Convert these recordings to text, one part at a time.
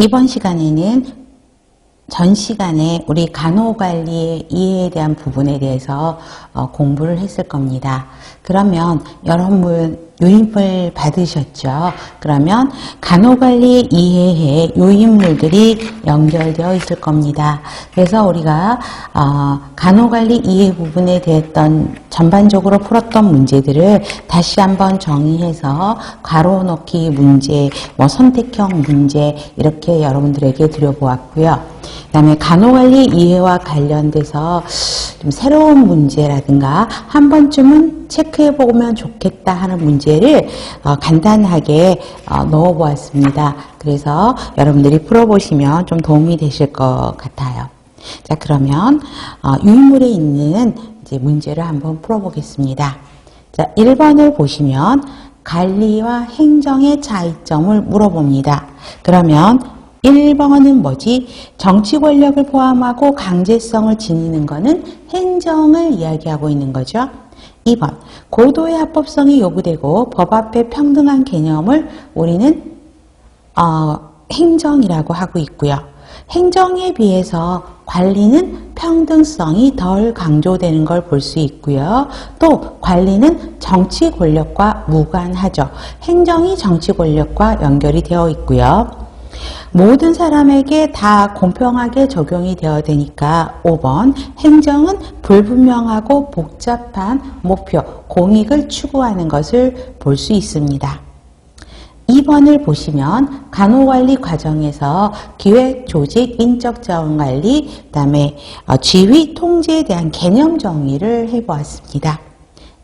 이번 시간에는 전 시간에 우리 간호관리의 이해에 대한 부분에 대해서 어, 공부를 했을 겁니다. 그러면 여러분 요인물 받으셨죠? 그러면 간호관리 이해에 요인물들이 연결되어 있을 겁니다. 그래서 우리가 어, 간호관리 이해 부분에 대했던 전반적으로 풀었던 문제들을 다시 한번 정의해서 괄호 넣기 문제, 뭐 선택형 문제 이렇게 여러분들에게 드려보았고요. 그 다음에 간호관리 이해와 관련돼서 좀 새로운 문제라든가 한 번쯤은 체크해 보면 좋겠다 하는 문제를 어, 간단하게 어, 넣어 보았습니다. 그래서 여러분들이 풀어보시면 좀 도움이 되실 것 같아요. 자, 그러면 어, 유인물에 있는 이제 문제를 한번 풀어보겠습니다. 자, 1번을 보시면 관리와 행정의 차이점을 물어봅니다. 그러면 1번은 뭐지? 정치 권력을 포함하고 강제성을 지니는 것은 행정을 이야기하고 있는 거죠. 2번 고도의 합법성이 요구되고 법 앞에 평등한 개념을 우리는 어, 행정이라고 하고 있고요. 행정에 비해서 관리는 평등성이 덜 강조되는 걸 볼 수 있고요. 또 관리는 정치 권력과 무관하죠. 행정이 정치 권력과 연결이 되어 있고요. 모든 사람에게 다 공평하게 적용이 되어야 되니까 5번 행정은 불분명하고 복잡한 목표, 공익을 추구하는 것을 볼 수 있습니다. 2번을 보시면 간호관리 과정에서 기획, 조직, 인적 자원 관리, 그다음에 어, 지휘, 통제에 대한 개념 정의를 해보았습니다.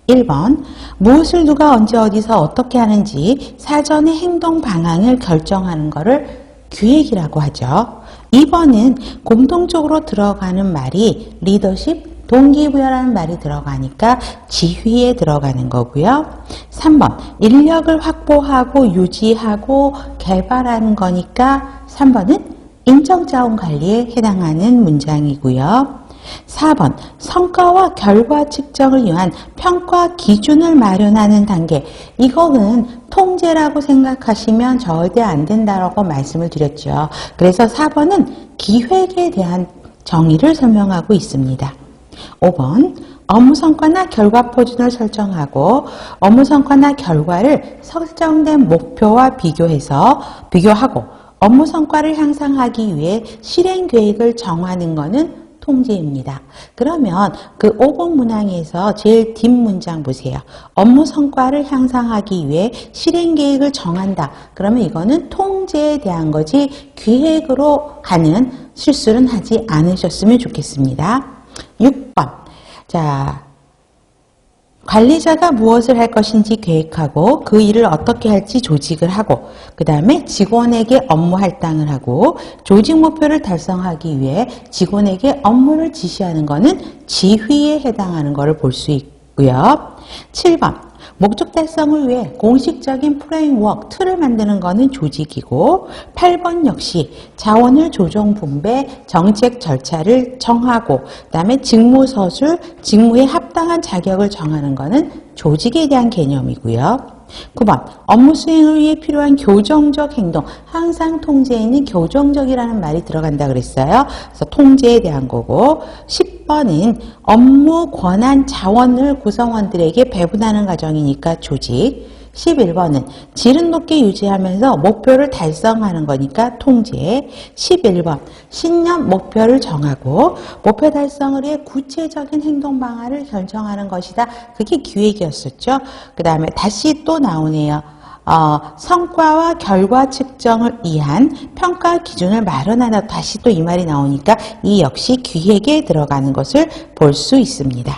1번 무엇을 누가 언제 어디서 어떻게 하는지 사전에 행동 방향을 결정하는 것을 기획이라고 하죠. 2번은 공통적으로 들어가는 말이 리더십, 동기부여라는 말이 들어가니까 지휘에 들어가는 거고요. 3번 인력을 확보하고 유지하고 개발하는 거니까 3번은 인적자원 관리에 해당하는 문장이고요. 4번 성과와 결과 측정을 위한 평가 기준을 마련하는 단계 이거는 통제라고 생각하시면 절대 안 된다라고 말씀을 드렸죠. 그래서 4번은 기획에 대한 정의를 설명하고 있습니다. 5번 업무 성과나 결과 표준을 설정하고 업무 성과나 결과를 설정된 목표와 비교해서 비교하고 업무 성과를 향상하기 위해 실행 계획을 정하는 것은 통제입니다. 그러면 그 5번 문항에서 제일 뒷문장 보세요. 업무 성과를 향상하기 위해 실행 계획을 정한다. 그러면 이거는 통제에 대한 거지 기획으로 가는 실수는 하지 않으셨으면 좋겠습니다. 6번. 자, 관리자가 무엇을 할 것인지 계획하고 그 일을 어떻게 할지 조직을 하고 그 다음에 직원에게 업무 할당을 하고 조직 목표를 달성하기 위해 직원에게 업무를 지시하는 것은 지휘에 해당하는 것을 볼 수 있고 요. 7번 목적 달성을 위해 공식적인 프레임워크, 틀을 만드는 것은 조직이고 8번 역시 자원을 조정 분배, 정책 절차를 정하고 그다음에 직무 서술, 직무에 합당한 자격을 정하는 것은 조직에 대한 개념이고요. 9번 업무 수행을 위해 필요한 교정적 행동 항상 통제에는 교정적이라는 말이 들어간다 그랬어요. 그래서 통제에 대한 거고 10 번은 업무 권한 자원을 구성원들에게 배분하는 과정이니까 조직 11번은 질은 높게 유지하면서 목표를 달성하는 거니까 통제. 11번 신년 목표를 정하고 목표 달성을 위해 구체적인 행동 방안을 결정하는 것이다. 그게 기획이었었죠. 그 다음에 다시 또 나오네요. 어, 성과와 결과 측정을 위한 평가 기준을 마련하다 다시 또 이 말이 나오니까 이 역시 기획에 들어가는 것을 볼 수 있습니다.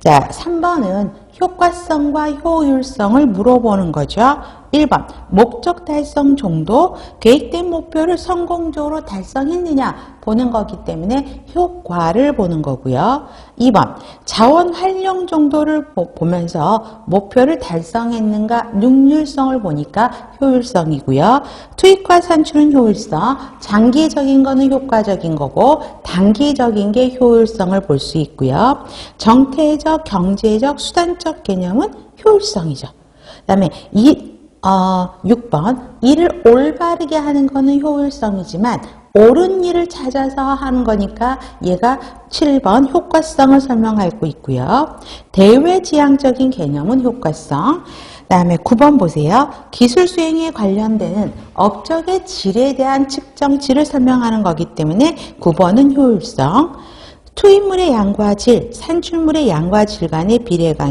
자, 3번은 효과성과 효율성을 물어보는 거죠. 1번 목적 달성 정도 계획된 목표를 성공적으로 달성했느냐 보는 거기 때문에 효과를 보는 거고요. 2번 자원 활용 정도를 보면서 목표를 달성했는가 능률성을 보니까 효율성이고요. 투입과 산출은 효율성, 장기적인 거는 효과적인 거고 단기적인 게 효율성을 볼 수 있고요. 정태적, 경제적, 수단적 개념은 효율성이죠. 그 다음에 이 어, 6번 일을 올바르게 하는 거는 효율성이지만 옳은 일을 찾아서 하는 거니까 얘가 7번 효과성을 설명하고 있고요. 대외지향적인 개념은 효과성. 다음에 9번 보세요. 기술 수행에 관련되는 업적의 질에 대한 측정치를 설명하는 거기 때문에 9번은 효율성. 투입물의 양과 질, 산출물의 양과 질 간의 비례관계